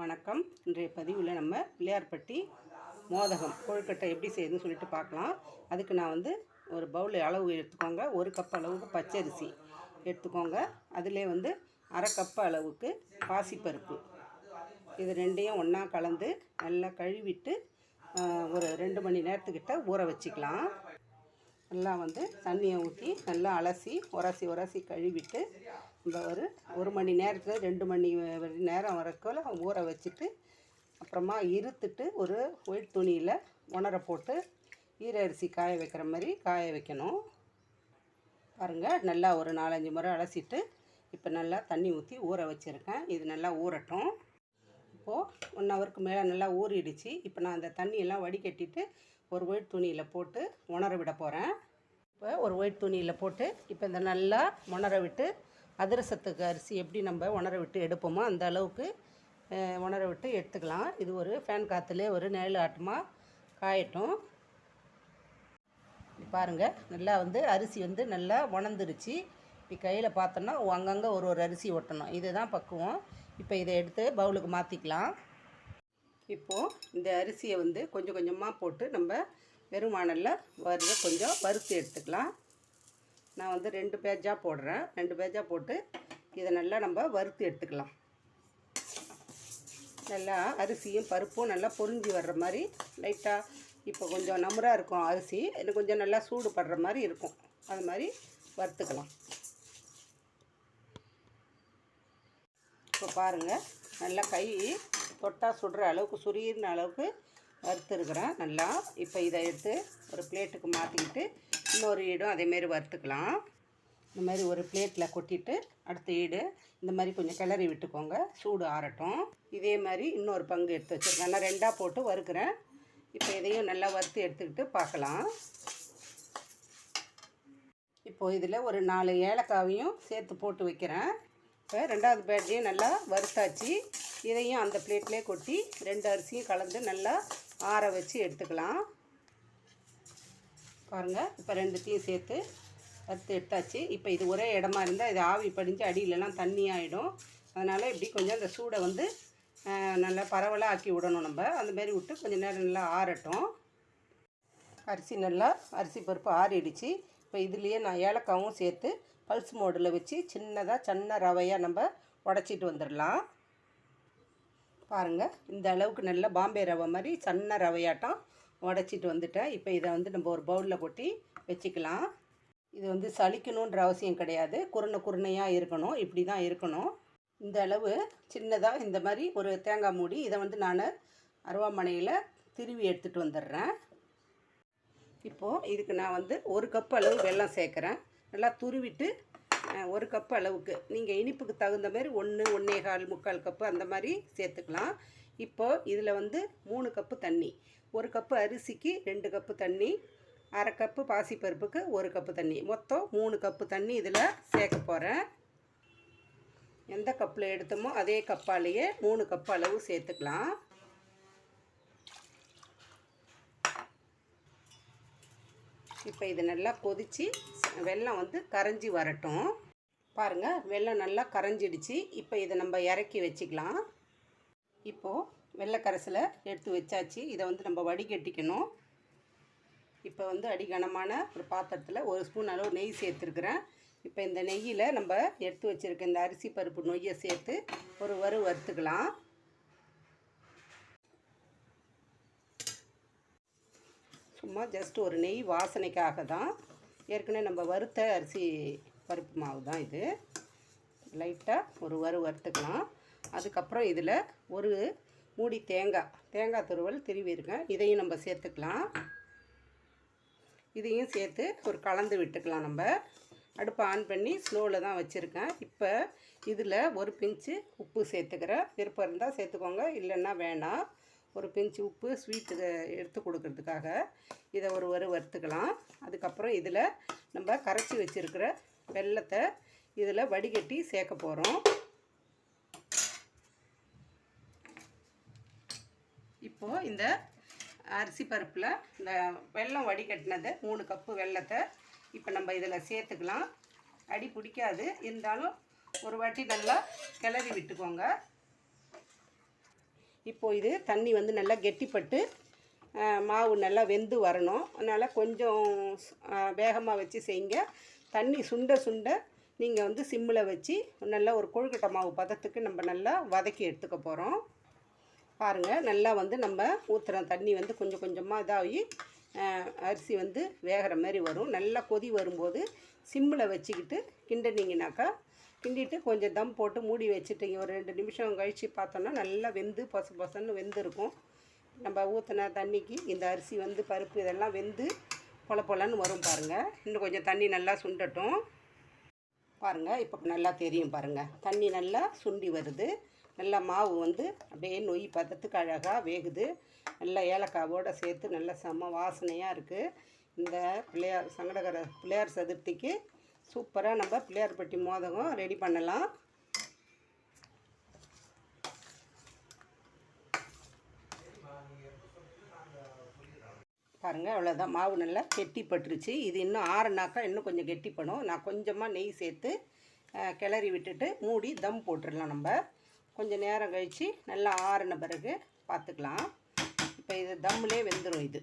வணக்கம். இன்றைய பதிவில் நம்ம பிள்ளையார்பட்டி மோதகம் கொழுக்கட்டை எப்படி செய்யுதுன்னு சொல்லிட்டு பார்க்கலாம். அதுக்கு நான் வந்து ஒரு பவுல் அளவு எடுத்துக்கோங்க. ஒரு கப் அளவுக்கு பச்சரிசி எடுத்துக்கோங்க. அதிலே வந்து அரை கப் அளவுக்கு பாசிப்பருப்பு. இது ரெண்டையும் ஒன்றா கலந்து நல்லா கழுவிட்டு ஒரு ரெண்டு மணி நேரத்துக்கிட்ட ஊற வச்சுக்கலாம். நல்லா வந்து தண்ணியை ஊற்றி நல்லா அலசி உரசி உரசி கழுவிட்டு இந்த ஒரு ஒரு மணி நேரத்தில் ரெண்டு மணி வ- நேரம் வரைக்கும் ஊற வச்சுட்டு அப்புறமா இருத்துட்டு ஒரு ஒயிட் துணியில் உணர போட்டு ஈர அரிசி காய வைக்கிற மாதிரி காய வைக்கணும். பாருங்கள் நல்லா ஒரு நாலஞ்சு முறை அலசிட்டு இப்போ நல்லா தண்ணி ஊற்றி ஊற வச்சுருக்கேன். இது நல்லா ஊறட்டும். இப்போது ஒன் ஹவருக்கு மேலே நல்லா ஊறிடுச்சு. இப்போ நான் அந்த தண்ணியெல்லாம் வடிகட்டிட்டு ஒரு ஒயிட் துணியில் போட்டு உணர விட போகிறேன் இப்போ ஒரு ஒயிட் துணியில் போட்டு இப்போ இந்த நல்லா உணர விட்டு அதிரசத்துக்கு அரிசி எப்படி நம்ம உணர விட்டு எடுப்போமோ அந்த அளவுக்கு உணர விட்டு எடுத்துக்கலாம். இது ஒரு ஃபேன் காற்றுலேயே ஒரு நிழல் ஆட்டமாக காயட்டும். பாருங்கள் நல்லா வந்து அரிசி வந்து நல்லா உணர்ந்துருச்சு. இப்படி கையில் பார்த்தோன்னா அங்கங்கே ஒரு ஒரு அரிசி ஒட்டணும். இதுதான் பக்குவம். இப்போ இதை எடுத்து பவுலுக்கு மாற்றிக்கலாம் இப்போது இந்த அரிசியை வந்து கொஞ்சம் கொஞ்சமாக போட்டு நம்ம வெறும் வானலில் வறுத கொஞ்சம் வறுத்து எடுத்துக்கலாம். நான் வந்து ரெண்டு பேஜாக போடுறேன். ரெண்டு பேஜாக போட்டு இதை நல்லா நம்ம வறுத்து எடுத்துக்கலாம். நல்லா அரிசியும் பருப்பும் நல்லா பொறிஞ்சி வர்ற மாதிரி லைட்டாக இப்போ கொஞ்சம் நமுறாக இருக்கும் அரிசி. இன்னும் கொஞ்சம் நல்லா சூடு படுற மாதிரி இருக்கும். அது மாதிரி வறுத்துக்கலாம். இப்போ பாருங்கள் நல்லா கை தொட்டால் சுடுற அளவுக்கு சுரியின அளவுக்கு வறுத்துருக்குறேன் நல்லா. இப்போ இதை எடுத்து ஒரு பிளேட்டுக்கு மாற்றிக்கிட்டு இன்னொரு ஈடும் அதேமாரி வறுத்துக்கலாம். இந்த மாதிரி ஒரு பிளேட்டில் கொட்டிட்டு அடுத்த ஈடு இந்த மாதிரி கொஞ்சம் கிளறி விட்டுக்கோங்க சூடு ஆறட்டும். இதே மாதிரி இன்னொரு பங்கு எடுத்து வச்சுருக்கேன். நான் ரெண்டாக போட்டு வறுக்கிறேன். இப்போ இதையும் நல்லா வறுத்து எடுத்துக்கிட்டு பார்க்கலாம். இப்போது இதில் ஒரு நாலு ஏலக்காவையும் சேர்த்து போட்டு வைக்கிறேன். இப்போ ரெண்டாவது பேட்டையும் நல்லா வறுத்தாச்சு. இதையும் அந்த பிளேட்லேயே கொட்டி ரெண்டு அரிசியும் கலந்து நல்லா ஆற வச்சு எடுத்துக்கலாம். பாருங்கள் இப்போ ரெண்டுத்தையும் சேர்த்து வறுத்து எடுத்தாச்சு. இப்போ இது ஒரே இடமா இருந்தால் இது ஆவி படிஞ்சு அடியிலலாம் தண்ணி ஆகிடும் அதனால் இப்படி கொஞ்சம் அந்த சூடை வந்து நல்லா பரவலாக ஆக்கி விடணும் நம்ம. அந்தமாரி விட்டு கொஞ்சம் நேரம் நல்லா ஆறட்டும். அரிசி நல்லா அரிசி பருப்பு ஆறிடுச்சு. இப்போ இதுலேயே நான் ஏலக்காவும் சேர்த்து பல்ஸ் மோடில் வச்சு சின்னதாக சின்ன ரவையாக நம்ம உடச்சிட்டு வந்துடலாம். பாருங்கள் இந்த அளவுக்கு நல்ல பாம்பே ரவை மாதிரி சன்ன ரவையாட்டம் உடச்சிட்டு வந்துட்டேன். இப்போ இதை வந்து நம்ம ஒரு பவுலில் கொட்டி வச்சுக்கலாம். இது வந்து சலிக்கணுன்ற அவசியம் கிடையாது. குருணை குருணையாக இருக்கணும். இப்படி தான் இருக்கணும். இந்த அளவு சின்னதாக இந்த மாதிரி ஒரு தேங்காய் மூடி இதை வந்து நான் அருவாமனையில் திருவி எடுத்துகிட்டு வந்துடுறேன். இப்போது இதுக்கு நான் வந்து ஒரு கப் அளவு வெல்லம் சேர்க்குறேன். நல்லா துருவிட்டு ஒரு கப்பு அளவுக்கு. நீங்கள் இனிப்புக்கு தகுந்த மாதிரி ஒன்று ஒன்றே கால் முக்கால் கப்பு அந்த மாதிரி சேர்த்துக்கலாம். இப்போது இதில் வந்து மூணு கப்பு தண்ணி. ஒரு கப்பு அரிசிக்கு ரெண்டு கப்பு தண்ணி. அரை கப்பு பாசிப்பருப்புக்கு ஒரு கப்பு தண்ணி. மொத்தம் மூணு கப்பு தண்ணி இதில் சேர்க்க போகிறேன் எந்த கப்பில் எடுத்தோமோ அதே கப்பாலேயே மூணு கப்பு அளவு சேர்த்துக்கலாம். இப்போ இது நல்லா கொதித்து வெல்லம் வந்து கரைஞ்சி வரட்டும். பாருங்கள் வெள்ளம் நல்லா கரைஞ்சிடுச்சு. இப்போ இதை நம்ம இறக்கி வச்சுக்கலாம். இப்போது வெள்ளை எடுத்து வச்சாச்சு. இதை வந்து நம்ம வடிகட்டிக்கணும். இப்போ வந்து அடிகனமான ஒரு பாத்திரத்தில் ஒரு ஸ்பூன் அளவு நெய் சேர்த்துருக்குறேன். இப்போ இந்த நெய்யில் நம்ம எடுத்து வச்சுருக்க இந்த அரிசி பருப்பு நொய்யை சேர்த்து ஒரு வறு வறுத்துக்கலாம். சும்மா ஜஸ்ட் ஒரு நெய் வாசனைக்காக தான். ஏற்கனவே நம்ம வறுத்த அரிசி பருப்பு மாவு தான் இது. லைட்டாக ஒரு வறு வறுத்துக்கலாம். அதுக்கப்புறம் இதில் ஒரு மூடி தேங்காய் தேங்காய் துருவல் திருவிருக்கேன் இதையும் நம்ம சேர்த்துக்கலாம். இதையும் சேர்த்து ஒரு கலந்து விட்டுக்கலாம் நம்ம. அடுப்பை ஆன் பண்ணி ஸ்லோவில் தான் வச்சுருக்கேன். இப்போ இதில் ஒரு பிஞ்சு உப்பு சேர்த்துக்கிறேன். விருப்பம் இருந்தால் சேர்த்துக்கோங்க இல்லைன்னா வேணாம். ஒரு பிஞ்சு உப்பு ஸ்வீட்டு எடுத்து கொடுக்கறதுக்காக இதை ஒரு ஒரு வறுத்துக்கலாம். அதுக்கப்புறம் இதில் நம்ம கரைச்சி வச்சுருக்கிற வெள்ளத்தை இதில் வடிகட்டி சேர்க்க போகிறோம். இப்போது இந்த அரிசி பருப்பில் இந்த வெல்லம் வடிகட்டினது மூணு கப்பு வெல்லத்தை இப்போ நம்ம இதில் சேர்த்துக்கலாம். அடி பிடிக்காது. இருந்தாலும் ஒரு வாட்டி நல்லா கிளறி விட்டுக்கோங்க. இப்போது இது தண்ணி வந்து நல்லா கெட்டிப்பட்டு மாவு நல்லா வெந்து வரணும். அதனால் கொஞ்சம் வேகமாக வச்சு செய்யுங்க. தண்ணி சுண்ட சுண்ட நீங்கள் வந்து சிம்மில் வச்சு நல்லா ஒரு கொழுக்கட்டை மாவு பதத்துக்கு நம்ம நல்லா வதக்கி எடுத்துக்க போகிறோம் பாருங்கள் நல்லா வந்து நம்ம ஊற்றுற தண்ணி வந்து கொஞ்சம் கொஞ்சமாக இதாகி அரிசி வந்து வேகிற மாதிரி வரும். நல்லா கொதி வரும்போது சிம்மில் வச்சுக்கிட்டு கிண்டினீங்கனாக்கா கிண்டிட்டு கொஞ்சம் தம் போட்டு மூடி வச்சுட்டீங்க ஒரு ரெண்டு நிமிஷம் கழித்து பார்த்தோன்னா நல்லா வெந்து பசு பசன்னு வெந்திருக்கும். நம்ம ஊற்றின தண்ணிக்கு இந்த அரிசி வந்து பருப்பு இதெல்லாம் வெந்து பொல பொலன்னு வரும் பாருங்கள் இன்னும் கொஞ்சம் தண்ணி நல்லா சுண்டட்டும். பாருங்கள் இப்போ நல்லா தெரியும் பாருங்கள் தண்ணி நல்லா சுண்டி வருது. நல்லா மாவு வந்து அப்படியே நொய் பதத்துக்கு அழகாக வேகுது. நல்லா ஏலக்காவோடு சேர்த்து நல்ல செம்ம வாசனையாக இருக்குது இந்த பிள்ளையார் சங்கடகர பிள்ளையார் சதுர்த்திக்கு சூப்பராக நம்ம பிள்ளையார்பட்டி மோதகம் ரெடி பண்ணலாம். பாருங்கள் அவ்வளோதான் மாவு நல்லா கெட்டிப்பட்டுருச்சு இது இன்னும் ஆறுனாக்கா இன்னும் கொஞ்சம் கெட்டிப்படும் நான் கொஞ்சமாக நெய் சேர்த்து கிளறி விட்டுட்டு மூடி தம் போட்டுடலாம் நம்ம. கொஞ்சம் நேரம் கழித்து நல்லா ஆறின பிறகு பார்த்துக்கலாம் இப்போ இது தம்முலே வெந்துடும் இது.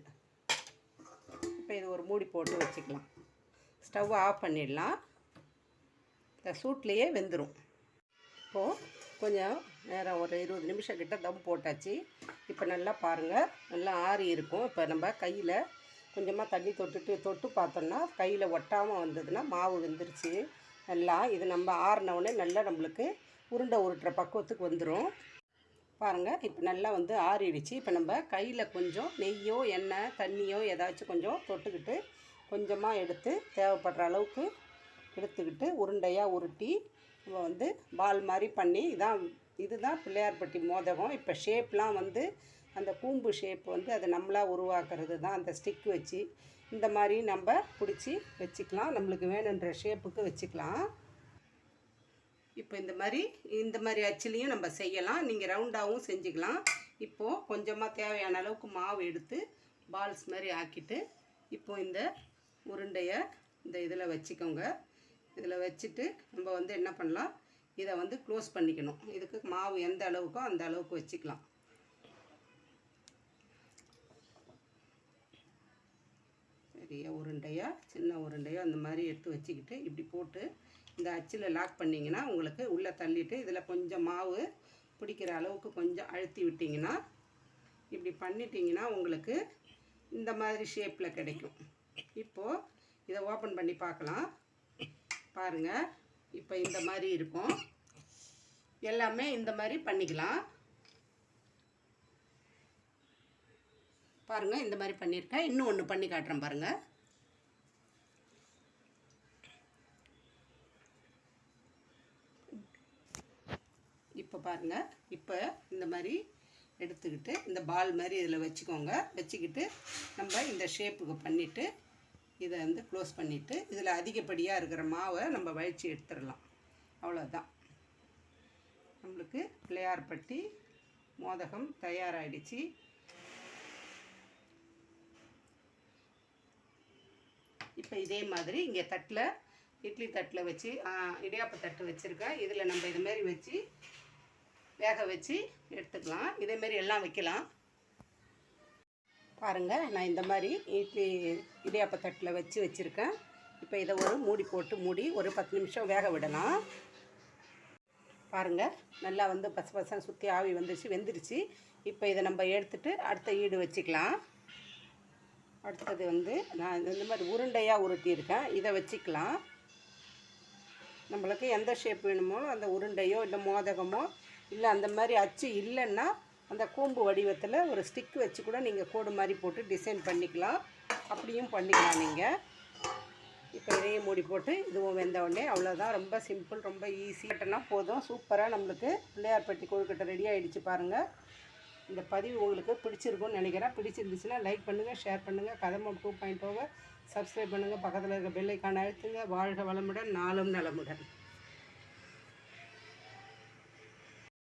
இப்போ இது ஒரு மூடி போட்டு வச்சுக்கலாம். ஸ்டவ் ஆஃப் பண்ணிடலாம். இந்த சூட்லேயே வெந்துடும் இப்போது கொஞ்சம் நேரம் ஒரு இருபது நிமிஷம் கிட்ட தம் போட்டாச்சு. இப்போ நல்லா பாருங்கள் நல்லா ஆறி இருக்கும். இப்போ நம்ம கையில் கொஞ்சமாக தண்ணி தொட்டுட்டு தொட்டு பார்த்தோம்னா கையில் ஒட்டாமல் வந்ததுன்னா மாவு வெந்துருச்சு. நல்லா இது நம்ம ஆறினவுடனே நல்லா நம்மளுக்கு உருண்டை உருட்டுற பக்குவத்துக்கு வந்துடும் பாருங்கள் இப்போ நல்லா வந்து ஆறிடுச்சு. இப்போ நம்ம கையில் கொஞ்சம் நெய்யோ எண்ணெய் தண்ணியோ ஏதாச்சும் கொஞ்சம் தொட்டுக்கிட்டு கொஞ்சமாக எடுத்து தேவைப்படுற அளவுக்கு எடுத்துக்கிட்டு உருண்டையாக உருட்டி நம்ம வந்து பால் மாதிரி பண்ணி இதான் இதுதான் பிள்ளையார்பட்டி மோதகம். இப்போ ஷேப்லாம் வந்து அந்த கூம்பு ஷேப் வந்து அதை நம்மளாக உருவாக்குறது தான். அந்த ஸ்டிக் வச்சு இந்த மாதிரி நம்ம பிடிச்சி வச்சுக்கலாம். நம்மளுக்கு வேணுன்ற ஷேப்புக்கு வச்சுக்கலாம். இப்போ இந்த மாதிரி இந்த மாதிரி அச்சுலேயும் நம்ம செய்யலாம். நீங்கள் ரவுண்டாகவும் செஞ்சுக்கலாம். இப்போது கொஞ்சமாக தேவையான அளவுக்கு மாவு எடுத்து பால்ஸ் மாதிரி ஆக்கிட்டு இப்போது இந்த உருண்டையை இந்த இதில் வச்சுக்கோங்க. இதில் வச்சுட்டு நம்ம வந்து என்ன பண்ணலாம்? இதை வந்து க்ளோஸ் பண்ணிக்கணும். இதுக்கு மாவு எந்த அளவுக்கோ அந்த அளவுக்கு வச்சுக்கலாம். பெரிய உருண்டையாக சின்ன உருண்டையாக அந்த மாதிரி எடுத்து வச்சுக்கிட்டு இப்படி போட்டு இந்த அச்சில் லாக் பண்ணிங்கன்னா உங்களுக்கு உள்ளே தள்ளிட்டு இதில் கொஞ்சம் மாவு பிடிக்கிற அளவுக்கு கொஞ்சம் அழுத்தி விட்டிங்கன்னா இப்படி பண்ணிட்டீங்கன்னா உங்களுக்கு இந்த மாதிரி ஷேப்பில் கிடைக்கும். இப்போது இதை ஓப்பன் பண்ணி பார்க்கலாம். பாருங்கள் இப்போ இந்த மாதிரி இருக்கும். எல்லாமே இந்த மாதிரி பண்ணிக்கலாம். பாருங்கள் இந்த மாதிரி பண்ணியிருக்கேன். இன்னும் ஒன்று பண்ணி காட்டுறேன் பாருங்கள் இப்போ பாருங்கள் இப்போ இந்த மாதிரி எடுத்துக்கிட்டு இந்த பால் மாதிரி இதில் வச்சுக்கோங்க. வச்சுக்கிட்டு நம்ம இந்த ஷேப்புக்கு பண்ணிவிட்டு இதை வந்து க்ளோஸ் பண்ணிவிட்டு இதில் அதிகப்படியாக இருக்கிற மாவை நம்ம வழித்து எடுத்துடலாம். அவ்வளோதான் நம்மளுக்கு பிள்ளையார்பட்டி மோதகம் தயாராகிடுச்சு இப்போ இதே மாதிரி இங்கே தட்டில் இட்லி தட்டில் வச்சு இடியாப்ப தட்டு வச்சுருக்கேன் இதில் நம்ம இதுமாரி வச்சு வேக வச்சு எடுத்துக்கலாம். இதேமாரி எல்லாம் வைக்கலாம். பாருங்கள் நான் இந்த மாதிரி இட்லி இடியாப்ப தட்டில் வச்சு வச்சுருக்கேன். இப்போ இதை ஒரு மூடி போட்டு மூடி ஒரு பத்து நிமிஷம் வேக விடலாம். பாருங்கள் நல்லா வந்து பச பசங்க சுற்றி ஆவி வந்துருச்சு வெந்துருச்சு. இப்போ இதை நம்ம எடுத்துகிட்டு அடுத்த ஈடு வச்சுக்கலாம். அடுத்தது வந்து நான் இந்த மாதிரி உருண்டையாக உருட்டியிருக்கேன். இதை வச்சுக்கலாம். நம்மளுக்கு எந்த ஷேப் வேணுமோ அந்த உருண்டையோ இல்லை மோதகமோ இல்லை அந்த மாதிரி அச்சு இல்லைன்னா அந்த கூம்பு வடிவத்தில் ஒரு ஸ்டிக் வச்சு கூட நீங்கள் கோடு மாதிரி போட்டு டிசைன் பண்ணிக்கலாம். அப்படியும் பண்ணிக்கலாம் நீங்கள் இப்போ இதையும் மூடி போட்டு இதுவும் வெந்த உடனே அவ்வளோதான் ரொம்ப சிம்பிள் ரொம்ப ஈஸி கட்டினா போதும். சூப்பராக நம்மளுக்கு பிள்ளையார்பட்டி கொழுக்கட்டை ரெடி ஆகிடுச்சு பாருங்கள் இந்த பதிவு உங்களுக்கு பிடிச்சிருக்கும்னு நினைக்கிறேன். பிடிச்சிருந்துச்சுன்னா லைக் பண்ணுங்கள் ஷேர் பண்ணுங்கள் கதமம் டூ பாயிண்ட் ஓவர் சப்ஸ்கிரைப் பண்ணுங்கள் பக்கத்தில் இருக்க பெல்லைக்கான அழுத்துங்க. வாழ்க வளமுடன் நாளும் நலமுடன்.